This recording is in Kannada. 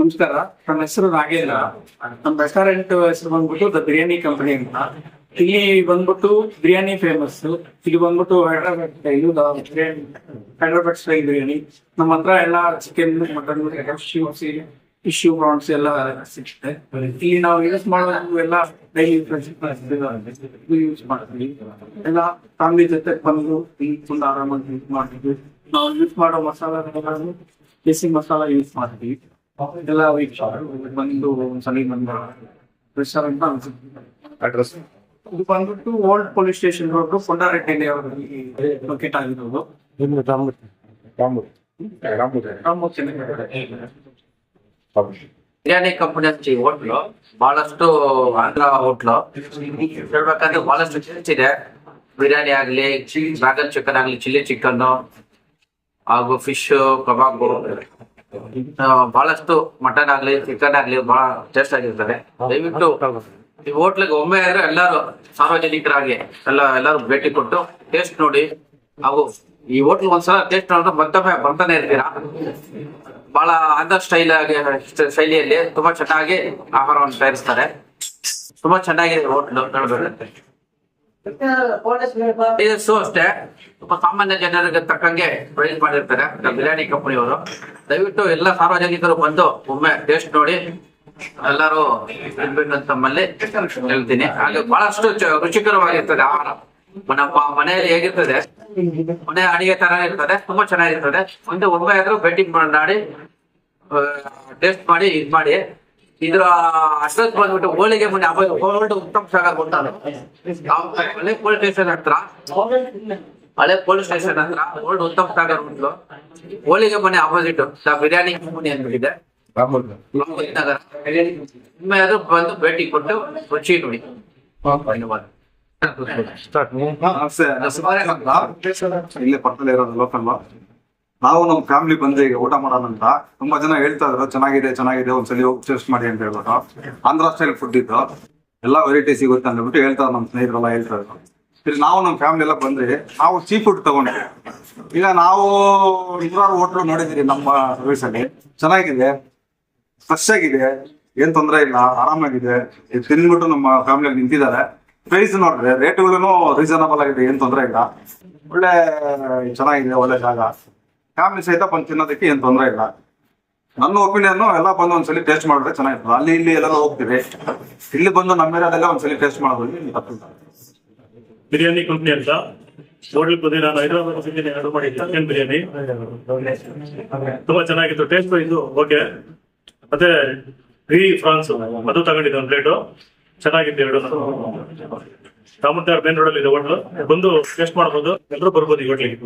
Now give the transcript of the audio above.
ನಮಸ್ಕಾರ. ನಮ್ಮ ಹೆಸರು ನಾಗೇಂದ್ರ. ನಮ್ಮ ರೆಸ್ಟೋರೆಂಟ್ ಹೆಸರು ಬಂದ್ಬಿಟ್ಟು ದ ಬಿರಿಯಾನಿ ಕಂಪನಿ ಅಂತ. ಇಲ್ಲಿ ಬಂದ್ಬಿಟ್ಟು ಬಿರಿಯಾನಿ ಫೇಮಸ್ ಇಲ್ಲಿ ಬಂದ್ಬಿಟ್ಟು ಹೈದ್ರಾಬಾದ್ ಸ್ಟೈಲು ಬಿರಿಯಾನಿ ಹೈದ್ರಾಬಾದ್ ಸ್ಟೈಲ್ ಬಿರಿಯಾನಿ ನಮ್ಮ ಹತ್ರ ಎಲ್ಲ ಚಿಕನ್ ಮಟನ್ ಫಿಶ್ ಪ್ರಾನ್ಸ್ ಎಲ್ಲ ಸಿಗುತ್ತೆ. ಇಲ್ಲಿ ನಾವು ಯೂಸ್ ಮಾಡೋದು ಎಲ್ಲ ಡೈಲಿ ಯೂಸ್ ಮಾಡ್ತೀವಿ. ಎಲ್ಲ ಫ್ಯಾಮಿಲಿ ಜೊತೆ ಬಂದು ಇಲ್ಲಿ ಆರಾಮಾಗಿ ಯೂಸ್ ಮಾಡ್ತೀವಿ. ನಾವು ಯೂಸ್ ಮಾಡೋ ಮಸಾಲೆಗಳನ್ನು ದೇಸಿ ಮಸಾಲ ಯೂಸ್ ಮಾಡ್ತೀವಿ. ಎಲ್ಲ ಈಗ ಬಂದು ಒಂದ್ಸಲಿ ಬಂದು ರೆಸ್ಟೋರೆಂಟ್ ಅಡ್ರೆಸ್ ಇದು ಬಂದ್ಬಿಟ್ಟು old police station road Kondareddy locate ಆಗಿರೋದು. ಬಿರಿಯಾನಿ ಕಂಪನಿ ಅಂತ ಈ ಹೋಟ್ಲು ಬಹಳಷ್ಟು ಆಂಧ್ರ ಹೋಟ್ಲು ಹೇಳ್ಬೇಕಂದ್ರೆ ಬಹಳಷ್ಟು ಟೇಸ್ಟ್ ಇದೆ. ಬಿರಿಯಾನಿ ಆಗ್ಲಿ ಡ್ರಾಗನ್ ಚಿಕನ್ ಆಗ್ಲಿ ಚಿಲ್ಲಿ ಚಿಕನ್ ಹಾಗೂ ಫಿಶ್ ಕಬಾಬ್. ಬಹಳಷ್ಟು ಮಟನ್ ಆಗ್ಲಿ ಚಿಕನ್ ಆಗ್ಲಿ ಬಹಳ ಟೇಸ್ಟ್ ಆಗಿರ್ತದೆ ದಯವಿಟ್ಟು ಈ ಹೋಟ್ಲಿಗೆ ಒಮ್ಮೆ ಆದ್ರೆ ಎಲ್ಲರೂ ಸಾರ್ವಜನಿಕರಾಗಿ ಎಲ್ಲ ಎಲ್ಲರೂ ಭೇಟಿ ಕೊಟ್ಟು ಟೇಸ್ಟ್ ನೋಡಿ. ಹಾಗೂ ಈ ಹೋಟ್ಲ್ ಒಂದ್ಸಲ ಟೇಸ್ಟ್ ನೋಡಿದ್ರೆ ಮತ್ತೊಮ್ಮೆ ಬರ್ತಾನೆ ಇರ್ತೀರಾ? ಬಹಳ ಆಂಧ್ರ ಸ್ಟೈಲ್ ಆಗಿ ಶೈಲಿಯಲ್ಲಿ ತುಂಬಾ ಚೆನ್ನಾಗಿ ಆಹಾರವನ್ನು ತಯಾರಿಸ್ತಾರೆ. ತುಂಬಾ ಚೆನ್ನಾಗಿದೆ ಹೋಟ್ಲು ಹೇಳ್ಬೇಕಂತೆ ಟೇಸ್ಟು ಅಷ್ಟೇ. ತುಂಬಾ ಸಾಮಾನ್ಯ ಜನರಿಗೆ ತಕ್ಕಂಗೆ ಪ್ರೈಸ್ ಮಾಡಿರ್ತಾರೆ. ಬಿರಿಯಾನಿ ಕಂಪನಿಯವರು ದಯವಿಟ್ಟು ಎಲ್ಲ ಸಾರ್ವಜನಿಕರು ಬಂದು ಒಮ್ಮೆ ಟೇಸ್ಟ್ ನೋಡಿ. ಎಲ್ಲರೂ ತಮ್ಮಲ್ಲಿ ಹೇಳ್ತೀನಿ. ಹಾಗೆ ಬಹಳಷ್ಟು ರುಚಿಕರವಾಗಿರ್ತದೆ ಆಹಾರ. ನಮ್ಮ ಮನೆಯಲ್ಲಿ ಹೇಗಿರ್ತದೆ? ಮನೆ ಅಡಿಗೆ ತರ ಇರ್ತದೆ. ತುಂಬಾ ಚೆನ್ನಾಗಿರ್ತದೆ. ಒಂದು ಒಮ್ಮೆ ಆದ್ರೂ ಭೇಟಿ ಮಾಡಿ ಟೇಸ್ಟ್ ಮಾಡಿ, ಇದ್ ಮಾಡಿ. ಇದ್ರ ಅಡ್ರೆಸ್ ಬಂದ್ಬಿಟ್ಟು ಹೋಳಿಗೆ ಮನೆ ಓಲ್ಡ್ ಉತ್ತಮ್ ಸಾಗರ್ ಗೊತ್ತಾನೆ ಹಳೆ ಪೊಲೀಸ್ ಸ್ಟೇಷನ್ ಹತ್ರ ಹಳೆ ಪೊಲೀಸ್ ಸ್ಟೇಷನ್ ಹತ್ರ ಓಲ್ಡ್ ಉತ್ತಮ್ ಸಾಗರ್ ಉಂಟು ಹೋಳಿಗೆ ಮನೆ ಆಪೋಸಿಟ್ ಬಿರಿಯಾನಿ ಕಂಪನಿ ಅಂದ್ಬಿಟ್ಟಿದೆ. ರಾಮಮೂರ್ತಿ ನಗರ ಒಮ್ಮೆ ಆದ್ರೂ ಬಂದು ಭೇಟಿ ಕೊಟ್ಟು ರುಚಿ ನೋಡಿ. ಧನ್ಯವಾದ. ನಮಸ್ತೆ. ಸುಮಾರೇ ಅಂತ ಇಲ್ಲೇ ಪಕ್ಕದಲ್ಲೇ ಇರೋದು ಲೋಕಲ್ ನಾವು ನಮ್ಮ ಫ್ಯಾಮಿಲಿ ಬಂದ್ರೆ ಈಗ ಊಟ ಮಾಡೋಣ ಅಂತ ತುಂಬಾ ಜನ ಹೇಳ್ತಾ ಇದ್ರು, ಚೆನ್ನಾಗಿದೆ ಚೆನ್ನಾಗಿದೆ, ಒಂದ್ಸಲಿ ಹೋಗಿ ಟೇಸ್ಟ್ ಮಾಡಿ ಅಂತ ಹೇಳ್ಬಿಟ್ಟು. ಆಂಧ್ರ ಸ್ಟೈಲ್ ಫುಡ್ ಇದ್ದು ಎಲ್ಲ ವೆರೈಟಿ ಸಿಗುತ್ತೆ ಅಂತ ಹೇಳ್ಬಿಟ್ಟು ಹೇಳ್ತಾರೆ ನಮ್ಮ ಸ್ನೇಹಿತರೆಲ್ಲ ಹೇಳ್ತಾ ಇದ್ರು. ಇಲ್ಲಿ ನಾವು ನಮ್ಮ ಫ್ಯಾಮಿಲಿ ಎಲ್ಲ ಬಂದ್ರಿ ನಾವು ಸೀ ಫುಡ್ ತಗೊಂಡ್ವಿ. ಈಗ ನಾವು ನೂರಾರು ಹೋಟ್ಲು ನೋಡಿದಿರಿ ನಮ್ಮ ಸರ್ವಿಸ್ ಅಲ್ಲಿ. ಚೆನ್ನಾಗಿದೆ ಫ್ರೆಶ್ ಆಗಿದೆ, ಏನ್ ತೊಂದರೆ ಇಲ್ಲ, ಆರಾಮಾಗಿದೆ. ಇದು ತಿನ್ಬಿಟ್ಟು ನಮ್ಮ ಫ್ಯಾಮಿಲಿ ನಿಂತಿದ್ದಾರೆ. ಪ್ರೈಸ್ ನೋಡ್ರಿ ರೇಟ್ಗಳು ರೀಸನಬಲ್ ಆಗಿದೆ, ಏನ್ ತೊಂದರೆ ಇಲ್ಲ. ಒಳ್ಳೆ, ಚೆನ್ನಾಗಿದೆ, ಒಳ್ಳೆ ಜಾಗ. ಫ್ಯಾಮಿಲಿ ಸಹಿತ ಬಂದು ತಿನ್ನೋದಕ್ಕೆ ಏನ್ ತೊಂದರೆ ಇಲ್ಲ. ನನ್ನ ಒಪಿನಿಯನ್ ಎಲ್ಲ ಬಂದು ಒಂದ್ಸಲಿ ಟೇಸ್ಟ್ ಮಾಡಿದ್ರೆ ಚೆನ್ನಾಗಿರ್ತದೆ. ಅಲ್ಲಿ ಇಲ್ಲಿ ಎಲ್ಲ ಹೋಗ್ತೀವಿ ಇಲ್ಲಿ ಬಂದು ನಮ್ಮ ಏರಿಯಾದಲ್ಲೇ ಒಂದ್ಸಲಿ ಟೇಸ್ಟ್ ಮಾಡೋದು ಬಿರಿಯಾನಿ ಕಂಪ್ನಿ ಅಂತ. ಹೋಟೆಲ್ ಬಂದು ನಾನು ಹೈದರಾಬಾದ್ ಆರ್ಡರ್ ಮಾಡಿ ಚಿಕನ್ ಬಿರಿಯಾನಿ ತುಂಬಾ ಚೆನ್ನಾಗಿತ್ತು. ಟೇಸ್ಟ್ ಇದು ಓಕೆ ಮತ್ತೆ ಫ್ರೀ ಫ್ರಾನ್ಸ್ ಅದು ತಗೊಂಡಿದ್ದೆ ಒಂದು ಪ್ಲೇಟು ಚೆನ್ನಾಗಿತ್ತು ಎರಡು. ರಾಮಂತಾರ್ ಮೇನ್ ರೋಡ್ ಅಲ್ಲಿ ಇದೆ ಹೋಟ್ಲು. ಬಂದು ಟೇಸ್ಟ್ ಮಾಡಬಹುದು ಎಲ್ಲರೂ ಬರ್ಬೋದು ಈ ಹೋಟ್ಲಿಗೆ.